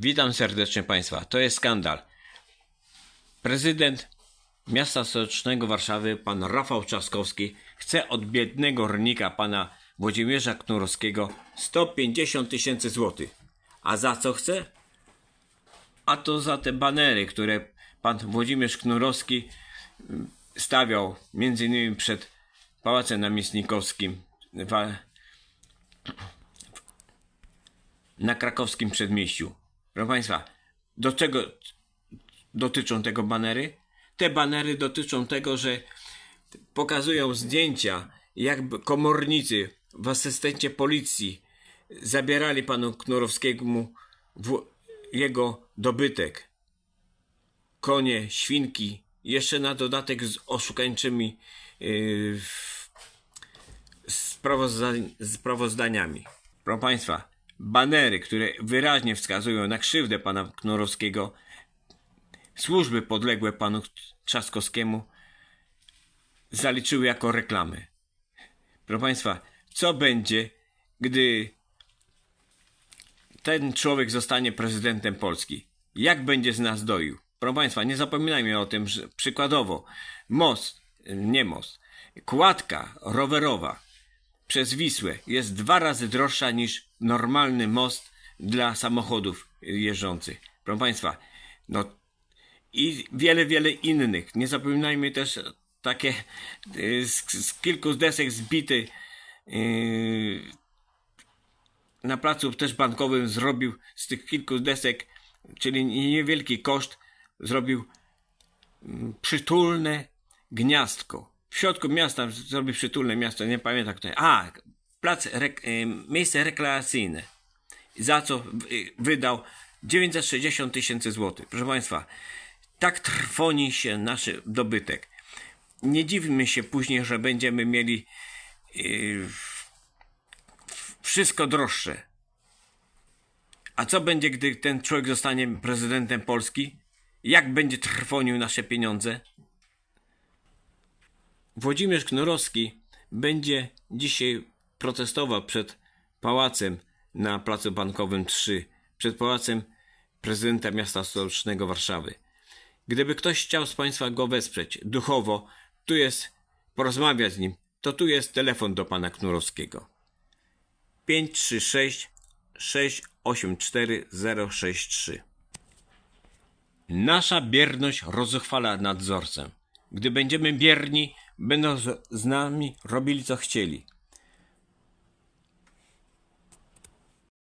Witam serdecznie Państwa. To jest skandal. Prezydent miasta stołecznego Warszawy, pan Rafał Trzaskowski, chce od biednego rolnika, pana Włodzimierza Knurowskiego 150 tysięcy złotych. A za co chce? A to za te banery, które pan Włodzimierz Knurowski mm, stawiał między innymi przed Pałacem Namiestnikowskim na krakowskim przedmieściu. Proszę Państwa, do czego dotyczą tego banery? Te banery dotyczą tego, że pokazują zdjęcia, jakby komornicy w asystencie policji zabierali panu Knurowskiemu jego dobytek. Konie, świnki, jeszcze na dodatek z oszukańczymi yy, sprawozda- sprawozdaniami. Proszę Państwa, banery, które wyraźnie wskazują na krzywdę pana Knurowskiego, służby podległe panu Trzaskowskiemu zaliczyły jako reklamy. Proszę Państwa, co będzie, gdy ten człowiek zostanie prezydentem Polski? Jak będzie z nas doił? Proszę Państwa, nie zapominajmy o tym, że przykładowo most, nie most, kładka rowerowa przez Wisłę jest dwa razy droższa niż normalny most dla samochodów jeżdżących. Proszę Państwa, no i wiele, wiele innych. Nie zapominajmy też takie y, z, z kilku desek zbity yy, na placu też bankowym zrobił z tych kilku desek, czyli niewielki koszt, zrobił mm, przytulne gniazdko. W środku miasta zrobił przytulne miasto, nie pamiętam kto. A, plac, y, miejsce rekreacyjne. Za co y, wydał 960 tysięcy złotych. Proszę Państwa, tak trwoni się nasz dobytek. Nie dziwmy się później, że będziemy mieli yy, wszystko droższe. A co będzie, gdy ten człowiek zostanie prezydentem Polski? Jak będzie trwonił nasze pieniądze? Włodzimierz Knurowski będzie dzisiaj protestował przed pałacem na Placu Bankowym 3, przed pałacem prezydenta miasta stołecznego Warszawy. Gdyby ktoś chciał z Państwa go wesprzeć duchowo, tu jest porozmawiać z nim, to tu jest telefon do pana Knurowskiego. 536 684 063 Nasza bierność rozchwala nadzorcę. Gdy będziemy bierni, będą z- nami robili co chcieli.